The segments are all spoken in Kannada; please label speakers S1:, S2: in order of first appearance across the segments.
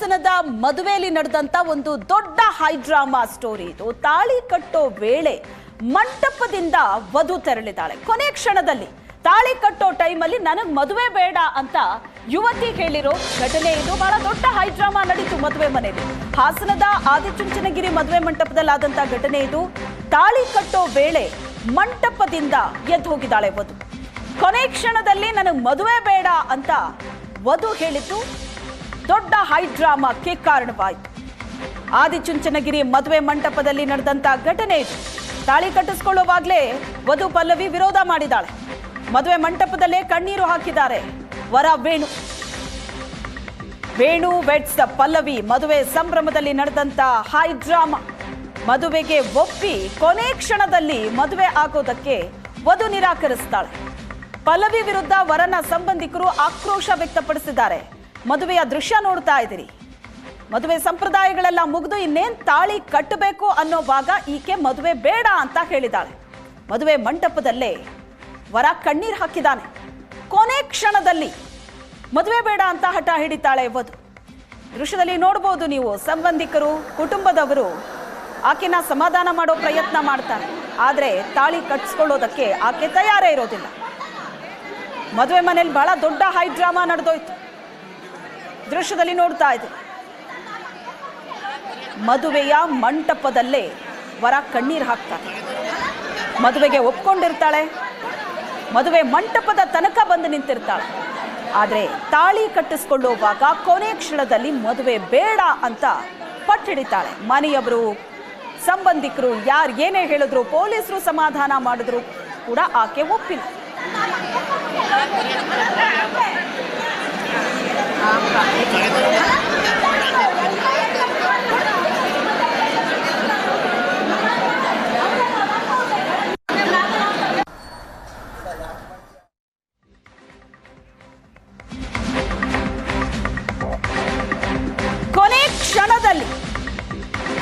S1: ಹಾಸನದ ಮದುವೆಯಲ್ಲಿ ನಡೆದಂತ ಒಂದು ದೊಡ್ಡ ಹೈ ಡ್ರಾಮಾ ಸ್ಟೋರಿ. ಇದು ತಾಳಿ ಕಟ್ಟೋ ವೇಳೆ ಮಂಟಪದಿಂದ ವಧು ತೆರಳಿದ್ದಾಳೆ. ಕೊನೆ ಕ್ಷಣದಲ್ಲಿ ತಾಳಿ ಕಟ್ಟೋ ಟೈಮಲ್ಲಿ ನನಗೆ ಮದುವೆ ಬೇಡ ಅಂತ ಯುವತಿ ಹೇಳಿರೋ ಘಟನೆ. ಇದು ಬಹಳ ದೊಡ್ಡ ಹೈ ಡ್ರಾಮಾ ನಡೀತು ಮದುವೆ ಮನೆಯಲ್ಲಿ. ಹಾಸನದ ಆದಿಚುಂಚನಗಿರಿ ಮದುವೆ ಮಂಟಪದಲ್ಲಾದಂತ ಘಟನೆ ಇದು. ತಾಳಿ ಕಟ್ಟೋ ವೇಳೆ ಮಂಟಪದಿಂದ ಎದ್ದು ಹೋಗಿದ್ದಾಳೆ ವಧು. ಕೊನೆ ಕ್ಷಣದಲ್ಲಿ ನನಗೆ ಮದುವೆ ಬೇಡ ಅಂತ ವಧು ಹೇಳಿದ್ದು ದೊಡ್ಡ ಹೈ ಡ್ರಾಮಾಕ್ಕೆ ಕಾರಣವಾಯಿತು. ಆದಿಚುಂಚನಗಿರಿ ಮದುವೆ ಮಂಟಪದಲ್ಲಿ ನಡೆದಂತ ಘಟನೆ ತಾಳಿ ಕಟ್ಟಿಸ್ಕೊಳ್ಳುವಾಗಲೇ ವಧು ಪಲ್ಲವಿ ವಿರೋಧ ಮಾಡಿದಾಳೆ ಮದುವೆ ಮಂಟಪದಲ್ಲೇ ಕಣ್ಣೀರು ಹಾಕಿದ್ದಾರೆ ವರ ವೇಣು. ವೇಣು ವೆಟ್ಸ್ ಪಲ್ಲವಿ ಮದುವೆ ಸಂಭ್ರಮದಲ್ಲಿ ನಡೆದಂತ ಹೈ ಡ್ರಾಮಾ. ಮದುವೆಗೆ ಒಪ್ಪಿ ಕೊನೆ ಕ್ಷಣದಲ್ಲಿ ಮದುವೆ ಆಗೋದಕ್ಕೆ ವಧು ನಿರಾಕರಿಸ್ತಾಳೆ. ಪಲ್ಲವಿ ವಿರುದ್ಧ ವರನ ಸಂಬಂಧಿಕರು ಆಕ್ರೋಶ ವ್ಯಕ್ತಪಡಿಸಿದ್ದಾರೆ. ಮದುವೆಯ ದೃಶ್ಯ ನೋಡ್ತಾ ಇದ್ದೀರಿ. ಮದುವೆ ಸಂಪ್ರದಾಯಗಳೆಲ್ಲ ಮುಗಿದು ಇನ್ನೇನು ತಾಳಿ ಕಟ್ಟಬೇಕು ಅನ್ನೋವಾಗ ಈಕೆ ಮದುವೆ ಬೇಡ ಅಂತ ಹೇಳಿದಾಳೆ ಮದುವೆ ಮಂಟಪದಲ್ಲೇ ವರ ಕಣ್ಣೀರು ಹಾಕಿದ್ದಾನೆ. ಕೊನೆ ಕ್ಷಣದಲ್ಲಿ ಮದುವೆ ಬೇಡ ಅಂತ ಹಠ ಹಿಡಿತಾಳೆ ವಧು. ದೃಶ್ಯದಲ್ಲಿ ನೋಡ್ಬೋದು ನೀವು ಸಂಬಂಧಿಕರು, ಕುಟುಂಬದವರು ಆಕೆನ ಸಮಾಧಾನ ಮಾಡೋ ಪ್ರಯತ್ನ ಮಾಡ್ತಾರೆ. ಆದರೆ ತಾಳಿ ಕಟ್ಸ್ಕೊಳ್ಳೋದಕ್ಕೆ ಆಕೆ ತಯಾರೇ ಇರೋದಿಲ್ಲ. ಮದುವೆ ಮನೇಲಿ ಬಹಳ ದೊಡ್ಡ ಹೈ ಡ್ರಾಮಾ ನಡೆದೋಯ್ತು. ದೃಶ್ಯದಲ್ಲಿ ನೋಡ್ತಾ ಇದೆ. ಮದುವೆಯ ಮಂಟಪದಲ್ಲೇ ವರ ಕಣ್ಣೀರು ಹಾಕ್ತಾರೆ. ಮದುವೆಗೆ ಒಪ್ಕೊಂಡಿರ್ತಾಳೆ. ಮದುವೆ ಮಂಟಪದ ತನಕ ಬಂದು ನಿಂತಿರ್ತಾಳೆ. ಆದರೆ ತಾಳಿ ಕಟ್ಟಿಸ್ಕೊಳ್ಳುವಾಗ ಕೊನೆ ಕ್ಷಣದಲ್ಲಿ ಮದುವೆ ಬೇಡ ಅಂತ ಪಟ್ಟಿಡಿತಾಳೆ. ಮನೆಯವರು, ಸಂಬಂಧಿಕರು ಯಾರು ಏನೇ ಹೇಳಿದ್ರು ಪೊಲೀಸರು ಸಮಾಧಾನ ಮಾಡಿದ್ರು ಕೂಡ ಆಕೆ ಒಪ್ಪಿಲ್ಲ.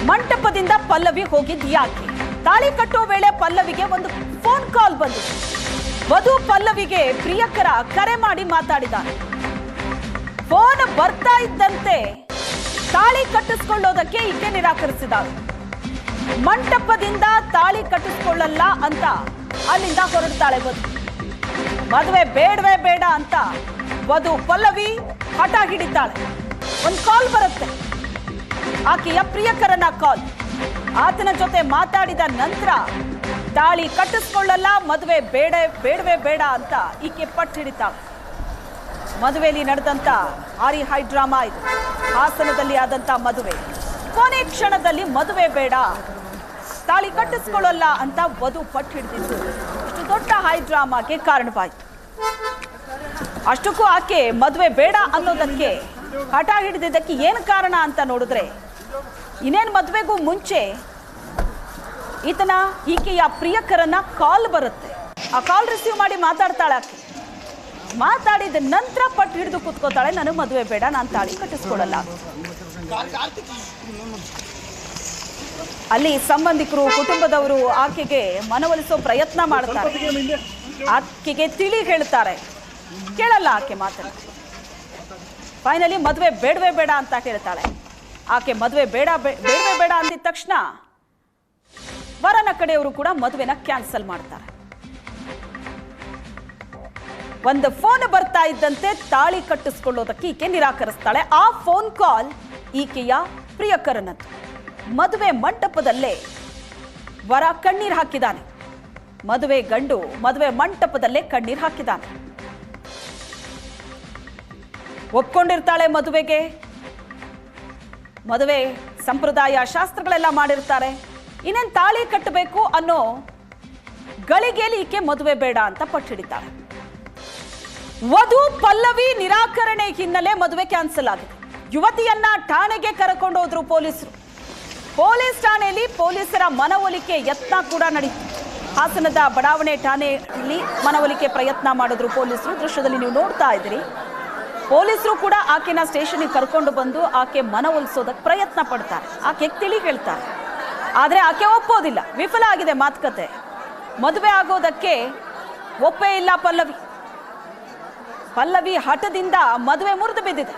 S1: ಮಂಟಪದಿಂದ ಪಲ್ಲವಿ ಹೋಗಿದ್ ಯಾಕೆ? ತಾಳಿ ಕಟ್ಟೋ ವೇಳೆ ಪಲ್ಲವಿಗೆ ಒಂದು ಫೋನ್ ಕಾಲ್ ಬಂತು ವಧು ಪಲ್ಲವಿಗೆ ಪ್ರಿಯಕರ ಕರೆ ಮಾಡಿ ಮಾತಾಡಿದಾನೆ ಫೋನ್ ಬರ್ತಾ ಇದ್ದಂತೆ ತಾಳಿ ಕಟ್ಟಿಸ್ಕೊಳ್ಳೋದಕ್ಕೆ ಈಕೆ ನಿರಾಕರಿಸಿದಾಳೆ ಮಂಟಪದಿಂದ ತಾಳಿ ಕಟ್ಟಿಸ್ಕೊಳ್ಳಲ್ಲ ಅಂತ ಅಲ್ಲಿಂದ ಹೊರಡ್ತಾಳೆ ವಧು. ಮದುವೆ ಬೇಡವೇ ಬೇಡ ಅಂತ ವಧು ಪಲ್ಲವಿ ಹಠ ಹಿಡಿತಾಳೆ ಒಂದು ಕಾಲ್ ಬರುತ್ತೆ. ಆಕೆಯ ಪ್ರಿಯಕರನ ಕಾಲ್ ಆತನ ಜೊತೆ ಮಾತಾಡಿದ ನಂತರ ತಾಳಿ ಕಟ್ಟಿಸ್ಕೊಳ್ಳಲ್ಲ, ಮದುವೆ ಬೇಡ ಬೇಡವೇ ಬೇಡ ಅಂತ ಈಕೆ ಪಟ್ಟು ಹಿಡಿತಾಳೆ ಮದುವೆಯಲ್ಲಿ ನಡೆದಂತ ಆರಿ ಹೈ ಡ್ರಾಮಾ ಇದು. ಹಾಸನದಲ್ಲಿ ಆದಂತ ಮದುವೆ. ಕೊನೆ ಕ್ಷಣದಲ್ಲಿ ಮದುವೆ ಬೇಡ. ತಾಳಿ ಕಟ್ಟಿಸ್ಕೊಳ್ಳಲ್ಲ ಅಂತ ವಧು ಪಟ್ಟು ಹಿಡಿದಿತ್ತು ಇಷ್ಟು ದೊಡ್ಡ ಹೈ ಡ್ರಾಮಾಗೆ ಕಾರಣವಾಯಿತು. ಅಷ್ಟಕ್ಕೂ ಆಕೆ ಮದುವೆ ಬೇಡ ಅನ್ನೋದಕ್ಕೆ ಹಠ ಹಿಡಿದಿದ್ದಕ್ಕೆ ಏನು ಕಾರಣ ಅಂತ ನೋಡಿದ್ರೆ, ಇನ್ನೇನು ಮದುವೆಗೂ ಮುಂಚೆ ಈತನ ಈಕೆಯ ಪ್ರಿಯಕರನ್ನ ಕಾಲ್ ಬರುತ್ತೆ. ಆ ಕಾಲ್ ರಿಸೀವ್ ಮಾಡಿ ಮಾತಾಡ್ತಾಳೆ ಆಕೆ. ಮಾತಾಡಿದ ನಂತರ ಪಟ್ಟು ಹಿಡಿದು ಕೂತ್ಕೋತಾಳೆ ನನಗೆ ಮದುವೆ ಬೇಡ, ನಾನು ತಾಳಿ ಕಟ್ಟಿಸ್ಕೊಡಲ್ಲ. ಅಲ್ಲಿ ಸಂಬಂಧಿಕರು, ಕುಟುಂಬದವರು ಆಕೆಗೆ ಮನವೊಲಿಸೋ ಪ್ರಯತ್ನ ಮಾಡ್ತಾರೆ. ಆಕೆಗೆ ತಿಳಿ ಹೇಳ್ತಾರೆ. ಕೇಳಲ್ಲ ಆಕೆ ಮಾತನ್ನು. ಫೈನಲಿ ಮದುವೆ ಬೇಡವೇ ಬೇಡ ಅಂತ ಹೇಳ್ತಾಳೆ. ಆಕೆ ಮದುವೆ ಬೇಡ ಬೇಡವೇ ಬೇಡ ಅಂದಿದ ತಕ್ಷಣ ವರನ ಕಡೆಯವರು ಕೂಡ ಮದುವೆನ ಕ್ಯಾನ್ಸಲ್ ಮಾಡ್ತಾರೆ. ಒಂದು ಫೋನ್ ಬರ್ತಾ ಇದ್ದಂತೆ ತಾಳಿ ಕಟ್ಟಿಸ್ಕೊಳ್ಳೋದಕ್ಕೆ ಈಕೆ ನಿರಾಕರಿಸ್ತಾಳೆ. ಆ ಫೋನ್ ಕಾಲ್ ಈಕೆಯ ಪ್ರಿಯಕರನದ್ದು. ಮದುವೆ ಮಂಟಪದಲ್ಲೇ ವರ ಕಣ್ಣೀರು ಹಾಕಿದ್ದಾನೆ. ಮದುವೆ ಗಂಡು ಮದುವೆ ಮಂಟಪದಲ್ಲೇ ಕಣ್ಣೀರು ಹಾಕಿದ್ದಾನೆ. ಒಪ್ಕೊಂಡಿರ್ತಾಳೆ ಮದುವೆಗೆ. ಮದುವೆ ಸಂಪ್ರದಾಯ ಶಾಸ್ತ್ರಗಳೆಲ್ಲ ಮಾಡಿರ್ತಾರೆ. ಇನ್ನೇನು ತಾಳಿ ಕಟ್ಟಬೇಕು ಅನ್ನೋ ಗಳಿಗೆಯಲ್ಲಿ ಈಕೆ ಮದುವೆ ಬೇಡ ಅಂತ ಪಟ್ಟಿಡಿತಾಳೆ ವಧು ಪಲ್ಲವಿ ನಿರಾಕರಣೆ ಹಿನ್ನೆಲೆ ಮದುವೆ ಕ್ಯಾನ್ಸಲ್ ಆಗಿದೆ. ಯುವತಿಯನ್ನ ಠಾಣೆಗೆ ಕರಕೊಂಡು ಹೋದ್ರು ಪೊಲೀಸರು. ಪೊಲೀಸ್ ಠಾಣೆಯಲ್ಲಿ ಪೊಲೀಸರ ಮನವೊಲಿಕೆ ಯತ್ನ ಕೂಡ ನಡೀತು ಹಾಸನದ ಬಡಾವಣೆ ಠಾಣೆಯಲ್ಲಿ ಮನವೊಲಿಕೆ ಪ್ರಯತ್ನ ಮಾಡಿದ್ರು ಪೊಲೀಸರು. ದೃಶ್ಯದಲ್ಲಿ ನೀವು ನೋಡ್ತಾ ಇದ್ದೀರಿ. ಪೊಲೀಸರು ಕೂಡ ಆಕೆನ ಸ್ಟೇಷನ್ಗೆ ಕರ್ಕೊಂಡು ಬಂದು ಆಕೆ ಮನವೊಲಿಸೋದಕ್ಕೆ ಪ್ರಯತ್ನ ಪಡ್ತಾರೆ. ಆಕೆ ತಿಳಿ ಹೇಳ್ತಾರೆ. ಆದರೆ ಆಕೆ ಒಪ್ಪೋದಿಲ್ಲ. ವಿಫಲ ಆಗಿದೆ ಮಾತುಕತೆ. ಮದುವೆ ಆಗೋದಕ್ಕೆ ಒಪ್ಪೇ ಇಲ್ಲ ಪಲ್ಲವಿ. ಪಲ್ಲವಿ ಹಠದಿಂದ ಮದುವೆ ಮುರಿದು ಬಿದ್ದಿದೆ.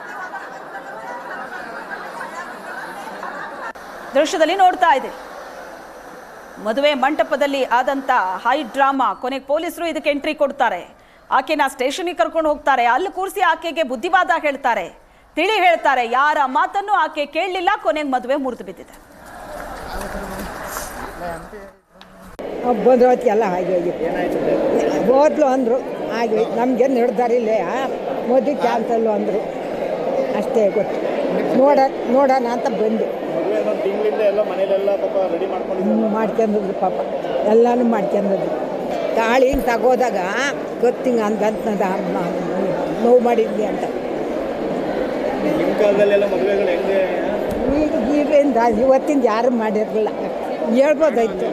S1: ದೃಶ್ಯದಲ್ಲಿ ನೋಡ್ತಾ ಇದೆ ಮದುವೆ ಮಂಟಪದಲ್ಲಿ ಆದಂತ ಹೈ ಡ್ರಾಮಾ ಕೊನೆಗೆ ಪೊಲೀಸರು ಇದಕ್ಕೆ ಎಂಟ್ರಿ ಕೊಡ್ತಾರೆ. ಆಕೆನ ಸ್ಟೇಷನ್ಗೆ ಕರ್ಕೊಂಡು ಹೋಗ್ತಾರೆ. ಅಲ್ಲಿ ಕೂರಿಸಿ ಆಕೆಗೆ ಬುದ್ಧಿವಾದ ಹೇಳ್ತಾರೆ. ತಿಳಿ ಹೇಳ್ತಾರೆ, ಯಾರ ಮಾತನ್ನು ಆಕೆ ಕೇಳಲಿಲ್ಲ ಕೊನೆಗೆ ಮದುವೆ ಮುರಿದು ಬಿದ್ದಿದೆ.
S2: ಹೊತ್ತಿಗೆಲ್ಲ ಹಾಗೆ ಅಂದರು ಹಾಗೆ ನಮಗೆ ನಿರ್ಧಾರ ಇಲ್ಲ ಮೋದಿ ಕ್ಯಾನ್ಸಲ್ಲು ಅಂದರು. ಅಷ್ಟೇ ಗೊತ್ತು. ನೋಡ, ನೋಡೋಣ ಅಂತ ಬಂದು. ಮಾಡ್ಕೊಂಡಿದ್ರು ಪಾಪ. ಎಲ್ಲನೂ ಮಾಡ್ಕೊಂಡಿದ್ರು ತಾಳಿ ಹಿಂಗೆ ತಗೋದಾಗ ಗೊತ್ತಿಂಗ ಅಂತ ನೋವು ಮಾಡಿದ್ವಿ ಅಂತ. ಈಗ ಈಗಿಂದ ಇವತ್ತಿಂದ ಯಾರು ಮಾಡಿರಲಿಲ್ಲ. ಹೇಳ್ಬೋದಾಯ್ತು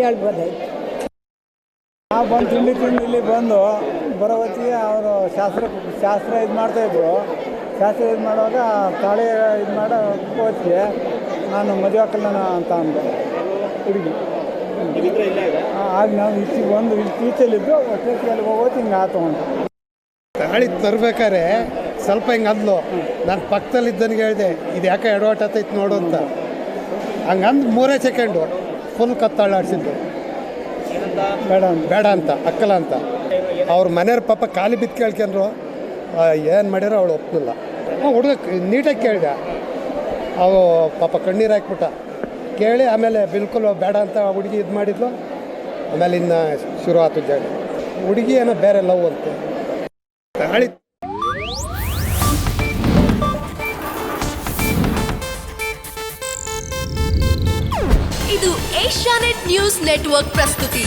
S2: ಹೇಳ್ಬೋದಾಯ್ತು.
S3: ನಾವು ಬಂದು ತಿಂಡಿ ತಿಂದು ಇಲ್ಲಿ ಬಂದು ಬರೋ ಹೊತ್ತಿಗೆ ಅವರು ಶಾಸ್ತ್ರ ಶಾಸ್ತ್ರ ಇದು ಮಾಡ್ತಾಯಿದ್ರು ಶಾಸ್ತ್ರ ಇದು ಮಾಡುವಾಗ ತಾಳಿ ಇದು ಮಾಡೋ ಹೊತ್ತಿಗೆ ನಾನು ಮದುವೆ ಹಾಕಲ್ಲ ಅಂತ ಅಂದೆ. ಹುಡುಗಿ. ಆ, ಆಗ ನಾವು ಈಚೆಗೆ ಬಂದು ಇಲ್ಲಿ ಟೀಚಲ್ಲಿದ್ದು ಹೊಟ್ಟೆಗೆ ಹೋಗೋದು ಹಿಂಗೆ ಆ ಅಂತ.
S4: ತಾಳಿ ತರ್ಬೇಕಾರೆ ಸ್ವಲ್ಪ ಹಿಂಗೆ ಅಂದ್ಲು. ನಾನು ಪಕ್ಕದಲ್ಲಿ ಇದ್ದನಿಗೆ ಹೇಳಿದೆ ಇದು ಯಾಕೆ ಎಡವಾಟ ಆತೈತೆ ನೋಡು ಅಂತ. ಹಂಗಂದು ಮೂರೇ ಸೆಕೆಂಡು ಫುಲ್ ಕತ್ತಾಳಾಡ್ಸಿದ್ದು
S3: ಬೇಡ
S4: ಬೇಡ ಅಂತ, ಅಕ್ಕಲ ಅಂತ. ಅವ್ರ ಮನೆಯವ್ರ ಪಾಪ ಖಾಲಿ ಬಿದ್ದು ಕೇಳ್ಕೊಂಡ್ರು ಏನು ಮಾಡ್ಯಾರೋ ಅವಳು ಒಪ್ಪಲಿಲ್ಲ ಹುಡುಗ ನೀಟಾಗಿ ಕೇಳಿದೆ. ಅವು ಪಾಪ ಕಣ್ಣೀರು ಹಾಕ್ಬಿಟ್ಟ. ಕೇಳಿ ಆಮೇಲೆ ಬಿಲ್ಕುಲ್ ಬೇಡ ಅಂತ ಹುಡುಗಿ ಇದು ಮಾಡಿದ್ಲು. ಆಮೇಲೆ ಇನ್ನು ಶುರು ಆಯ್ತು ಜಾಗ ಹುಡುಗಿ ಏನೋ ಬೇರೆ ಲವ್ ಅಂತೆ.
S5: ನೆಟ್ವರ್ಕ್ ಪ್ರಸ್ತುತಿ.